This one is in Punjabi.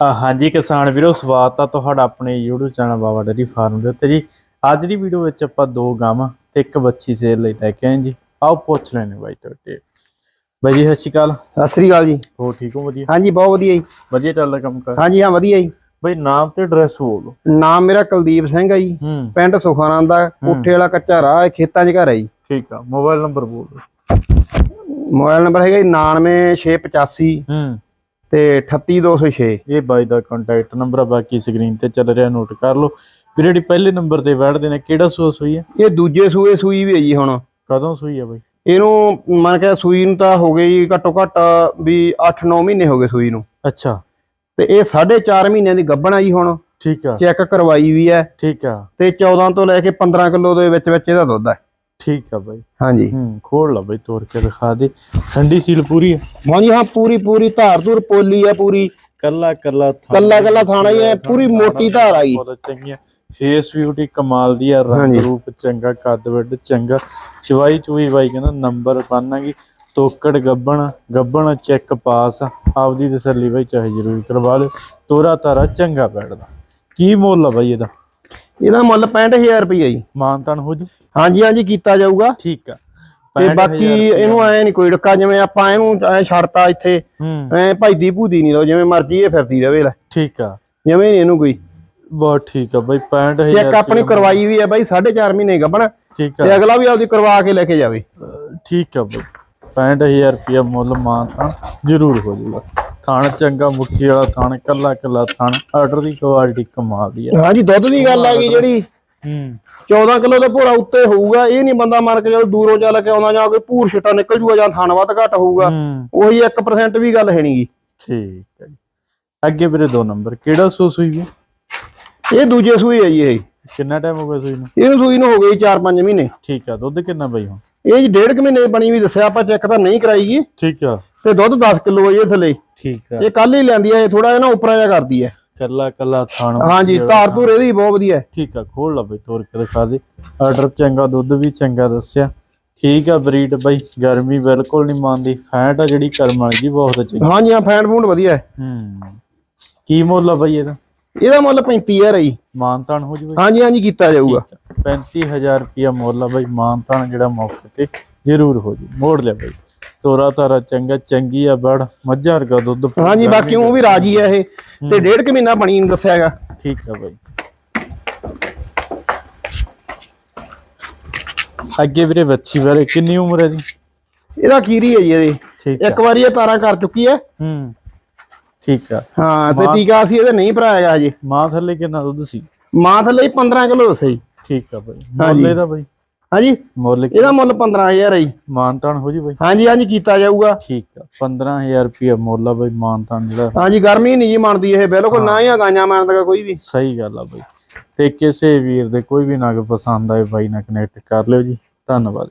ਹਾਂਜੀ ਕਿਸਾਨ ਵੀਰੋ ਸਵਾਗਤ ਆ ਤੁਹਾਡਾ ਆਪਣੇ YouTube channel Baba dairy farm ਦੇ ਉੱਤੇ ਜੀ। ਅੱਜ ਦੀ ਵੀਡੀਓ ਵਿੱਚ ਆਪਾਂ ਦੋ ਗਾਵਾਂ ਤੇ ਇੱਕ ਬੱਚੀ ਸੇਲ ਲਈ ਲੈ ਕੇ ਆਏ ਜੀ। ਆਓ ਪੁੱਛ ਲੈਣੇ ਬਾਈ ਤੁਹਾਡੇ। ਬਾਈ ਜੀ ਸਤਿ ਸ਼੍ਰੀ ਅਕਾਲ। ਸਤਿ ਸ੍ਰੀ ਅਕਾਲ ਜੀ। ਹੋਰ ਠੀਕ ਹੋ? ਵਧੀਆ? ਹਾਂਜੀ ਬਹੁਤ ਵਧੀਆ ਜੀ। ਵਧੀਆ ਚੱਲਦਾ ਕੰਮ ਕਰ? ਹਾਂਜੀ ਹਾਂ ਵਧੀਆ ਜੀ। ਬਾਈ ਨਾਮ ਤੇ ਐਡਰੈਸ ਬੋਲੋ। ਨਾਮ ਮੇਰਾ ਕੁਲਦੀਪ ਸਿੰਘ ਹੈ ਜੀ। ਹੂੰ। ਪਿੰਡ ਸੁਖਾਨੰਦ ਦਾ ਕੋਠੇ ਵਾਲਾ ਕੱਚਾ ਰਾਹ ਹੈ, ਖੇਤਾਂ 'ਚ ਘਰ ਹੈ ਜੀ। ਠੀਕ ਆ ਮੋਬਾਈਲ ਨੰਬਰ ਬੋਲੋ। ਮੋਬਾਈਲ ਨੰਬਰ ਹੈਗਾ ਜੀ 99685 ਹੂੰ। ਤੇ 38206 ਇਹ ਬਾਈ ਦਾ ਕੰਟੈਕਟ ਨੰਬਰ ਆ ਬਾਕੀ ਸਕਰੀਨ ਤੇ ਚੱਲ ਰਿਹਾ ਨੋਟ ਕਰ ਲਓ। ਵੀਰੇ ਜਿਹੜੀ ਪਹਿਲੇ ਨੰਬਰ ਤੇ ਬੈਠਦੇ ਨੇ ਕਿਹੜਾ ਸੋਸ ਹੋਈ ਹੈ ਇਹ ਦੂਜੇ ਸੂਏ ਸੂਈ ਵੀ ਹੈ ਜੀ ਹੁਣ। ਕਦੋਂ ਸੂਈ ਆ ਬਾਈ? ਇਹਨੂੰ ਮੰਨ ਕੇ ਸੂਈ ਨੂੰ ਤਾਂ ਹੋ ਗਈ ਜੀ ਘੱਟੋ ਘੱਟ ਵੀ 8-9 ਮਹੀਨੇ ਹੋ ਗਏ ਸੂਈ ਨੂੰ। ਅੱਛਾ। ਤੇ ਇਹ 4.5 ਮਹੀਨਿਆਂ ਦੀ ਗੱਭਣ ਆ ਜੀ ਹੁਣ। ਠੀਕ ਆ। ਚੈੱਕ ਕਰਵਾਈ ਵੀ ਹੈ ਠੀਕ ਆ। ਤੇ 14 ਤੋਂ ਲੈ ਕੇ 15 ਕਿਲੋ ਦੇ ਵਿੱਚ ਵਿੱਚ ਇਹਦਾ ਦੁੱਧ ਹੈ ਠੀਕ ਆ ਬਾਈ। ਹਾਂਜੀ। ਹੂੰ ਖੋਲ ਲਾ ਬਈ ਤੋੜ ਕੇ ਦਿਖਾ ਦੇ। ਠੰਡੀ ਸੀਲ ਪੂਰੀ ਹੈ ਹਾਂਜੀ ਹਾਂ ਪੂਰੀ ਪੂਰੀ ਧਾਰ ਧੂਰ ਪੋਲੀ ਹੈ ਪੂਰੀ। ਕੱਲਾ ਕੱਲਾ ਥਾਣਾ ਕੱਲਾ ਕੱਲਾ ਥਾਣਾ ਹੀ ਹੈ ਪੂਰੀ ਮੋਟੀ ਧਾਰ ਆਈ ਬਹੁਤ ਚੰਗੀਆਂ ਫੇਸ ਬਿਊਟੀ ਕਮਾਲ ਦੀ ਆ ਰੰਗ। ਰੂਪ ਚੰਗਾ ਕੱਦ ਵੱਡ ਚੰਗਾ। ਚਵਾਈ ਚੂਈ ਬਾਈ ਕਹਿੰਦਾ ਨੰਬਰ ਪਾਣਾਗੀ ਤੋਕੜ ਗੱਬਣ ਗੱਬਣ ਚੈੱਕ ਪਾਸ ਆ। ਆਪਦੀ ਤਸੱਲੀ ਬਾਈ ਚਾਹੇ ਜ਼ਰੂਰ ਕਰਵਾ ਲਿਓ। ਤੋਰਾ ਤਾਰਾ ਚੰਗਾ ਬੈਠਦਾ। ਕੀ ਮੁੱਲ ਆ ਬਾਈ ਇਹਦਾ? ਇਹਦਾ ਮੁੱਲ 65000 ਰੁਪਈਆ ਜੀ। ਮਾਨਤਾਨ ਹੋ ਜੂ? ਹਾਂਜੀ ਹਾਂਜੀ ਕੀਤਾ ਜਾਊਗਾ। ਠੀਕ ਆ। ਤੇ 65,000 ਬਾਕੀ ਇਹਨੂੰ ਐ ਨਹੀਂ ਕੋਈ ਡੱਕਾ ਜਿਵੇਂ ਆਪਾਂ ਇਹਨੂੰ ਐ ਛੱਡਤਾ ਇੱਥੇ ਐ ਭਜਦੀ ਭੂਦੀ ਨਹੀਂ ਲੋ ਜਿਵੇਂ ਮਰਜ਼ੀ ਇਹ ਫਿਰਦੀ ਰਵੇ ਲੈ। ਠੀਕ ਆ। ਜਿਵੇਂ ਨੀ ਇਹਨੂੰ ਕੋਈ। ਬਹੁਤ ਠੀਕ ਆ ਬਾਈ 65000 ਚੈੱਕ ਆਪਣੀ ਕਰਵਾਈ ਵੀ ਹੈ ਬਾਈ 4.5 ਮਹੀਨੇ ਗੱਭਣ ਠੀਕ ਆ। ਤੇ ਅਗਲਾ ਵੀ ਆਪਦੀ ਕਰਵਾ ਕੇ ਲੈ ਕੇ ਜਾਵੇ। ਠੀਕ ਆ ਬਈ। 65000 ਰੁਪਇਆ ਮੁੱਲ ਮਾਨ ਤਾਂ ਜ਼ਰੂਰ ਹੋ ਜਾਊਗਾ ਥਾਣ ਚੰਗਾ ਮੁੱਠੀ ਵਾਲਾ ਥਾਣ ਕੱਲਾ ਕੱਲਾ ਥਾਣ ਆਰਡਰ ਦੀ ਕੁਆਲਿਟੀ ਕਮਾਲ ਦੀ ਆ ਹਾਂਜੀ ਦੁੱਧ ਦੀ ਗੱਲ ਆ ਗਈ ਜਿਹੜੀ। ਹੂੰ। 14 ਕਿਲੋ ਦੇ ਭੋਰਾ ਉੱਤੇ ਹੋਊਗਾ ਇਹ ਨਹੀਂ ਬੰਦਾ ਮਾਰ ਕੇ ਜਦੋਂ ਦੂਰੋਂ ਚੱਲ ਕੇ ਆਉਂਦਾ ਜਾਂ ਕੋਈ ਭੂਰ ਛਿੱਟਾ ਨਿਕਲ ਜੂਗਾ ਜਾਂ ਥਣ ਵੱਧ ਘੱਟ ਹੋਊਗਾ ਹੂੰ। ਉਹੀ 1% ਵੀ ਗੱਲ ਹੈ ਨਹੀਂਗੀ ਠੀਕ ਹੈ ਜੀ। ਅੱਗੇ ਵੀਰੇ ਦੋ ਨੰਬਰ ਕਿਹੜਾ ਸੂ ਸੂਈ ਹੈ? ਇਹ ਦੂਜੇ ਸੂਈ ਹੈ ਜੀ ਇਹ। ਕਿੰਨਾ ਟਾਈਮ ਹੋ ਗਿਆ ਸੂਈ ਨੂੰ? ਇਹਨੂੰ ਸੂਈ ਨੂੰ ਹੋ ਗਈ 4-5 ਮਹੀਨੇ। ਠੀਕ ਆ ਦੁੱਧ ਕਿੰਨਾ ਬਈ ਹੁਣ? ਇਹ ਜੀ ਡੇਢ ਕੁ ਮਹੀਨੇ ਬਣੀ ਵੀ ਦੱਸਿਆ ਆਪਾਂ ਚੈੱਕ ਤਾਂ ਨਹੀਂ ਕਰਾਈਗੀ ਠੀਕ ਆ। ਤੇ ਦੁੱਧ 10 ਕਿਲੋ ਇਹ ਥੱਲੇ। ਠੀਕ ਆ। ਇਹ ਕੱਲ ਹੀ ਲੈਂਦੀ ਹੈ ਇਹ ਥੋੜਾ ਜਿਹਾ ਨਾ ਉਪਰਾ ਜਿਹਾ ਕਰਦੀ ਹੈ ਕੱਲਾ ਕੱਲਾ ਥਾਣ ਹਾਂਜੀ ਧਾਰ। ਧੂਰ ਇਹਦੀ ਬਹੁਤ ਵਧੀਆ। ਠੀਕ ਆ ਖੋਲ ਲਾ ਬਈ ਤੋਰ ਕੇ ਦਿਖਾ ਦੇ। ਆਰਡਰ ਚੰਗਾ ਦੁੱਧ ਵੀ ਚੰਗਾ ਦੱਸਿਆ। ਠੀਕ ਆ ਬਰੀਡ ਬਈ ਗਰਮੀ ਬਿਲਕੁਲ ਨਹੀਂ ਮੰਨਦੀ। ਫੈਟ ਆ ਜਿਹੜੀ ਕਰਮ ਵਾਲੀ ਜੀ ਬਹੁਤ ਚੰਗੀ। ਹਾਂਜੀ ਹਾਂ ਫੈਂਡ ਫੂਡ ਵਧੀਆ ਹੈ। ਹੂੰ। ਕੀ ਮੁੱਲ ਆ ਬਈ ਇਹਦਾ? ਇਹਦਾ ਮੁੱਲ 35000 ਹੈ ਜੀ। ਮਾਨਤਾਨ ਹੋ ਜਵੇ ਹਾਂਜੀ ਹਾਂਜੀ ਕੀਤਾ ਜਾਊਗਾ। 35000 ਰੁਪਿਆ ਮੁੱਲ ਆ ਬਈ ਮਾਨਤਾਨ ਜਿਹੜਾ ਮੌਕੇ ਤੇ ਜ਼ਰੂਰ ਹੋ ਜੂ। ਮੋੜ ਲਿਆ ਬਈ। ਤੋਰਾ ਤਾਰਾ ਚੰਗਾ ਚੰਗੀ ਆ ਬੜ ਮੱਝਾਂ ਵਰਗਾ ਦੁੱਧ ਹਾਂਜੀ ਬਾਕੀ ਉਹ ਵੀ ਰਾਜੀ ਹੈ ਇਹ। ਤੇ ਡੇਢ ਕੁ ਮਹੀਨਾ ਬਣੀ ਨੂੰ ਦੱਸਿਆ ਹੈਗਾ। ਠੀਕ ਆ ਬਈ। ਅੱਗੇ ਵੀਰੇ ਬੱਚੀ ਬਾਰੇ ਕਿੰਨੀ ਉਮਰ ਹੈ ਜੀ ਇਹਦਾ ਖੀਰੀ ਹੈ ਜੀ ਇਹਦੀ। ਆ। ਇੱਕ ਵਾਰੀ ਇਹ ਤਾਰਾਂ ਕਰ ਚੁੱਕੀ ਹੈ ਹੂੰ ਠੀਕ ਆ। ਹਾਂ ਤੇ ਟੀਕਾ ਸੀ ਇਹਦੇ ਨਹੀਂ ਭਰਾਇਆ ਹਜੇ। ਮਾਂ ਥੱਲੇ ਕਿੰਨਾ ਦੁੱਧ ਸੀ? ਮਾਂ ਥੱਲੇ ਹੀ 15 ਕਿਲੋ ਦੱਸਿਆ ਜੀ। ਠੀਕ ਆ ਬਈ। ਮੁੱਲ ਇਹਦਾ ਬਈ? ਹਾਂਜੀ? ਮੁੱਲ ਕੀ- ਇਹਦਾ ਮੁੱਲ 15000 ਹੈ ਜੀ। ਮਾਨਤਾਨ ਹੋ ਜੀ ਬਈ? ਹਾਂਜੀ ਹਾਂਜੀ ਕੀਤਾ ਜਾਊਗਾ। ਠੀਕ ਆ। 15000 ਰੁਪਿਆ ਮੁੱਲ ਆ ਬਈ ਮਾਨਤਾਨ ਜਿਹੜਾ। ਹਾਂਜੀ ਗਰਮੀ ਨਹੀਂ ਜੀ ਮੰਨਦੀ ਇਹ ਬਿਲਕੁਲ ਨਾ ਹੀ ਆ ਗਾਂਆਂ ਮੰਨਦਾ ਕੋਈ ਵੀ। ਸਹੀ ਗੱਲ ਆ ਬਈ। ਤੇ ਕਿਸੇ ਵੀਰ ਦੇ ਕੋਈ ਵੀ ਨਗ ਪਸੰਦ ਆਏ ਬਾਈ ਨਾਲ ਕਨੈਕਟ ਕਰ ਲਿਓ ਜੀ। ਧੰਨਵਾਦ।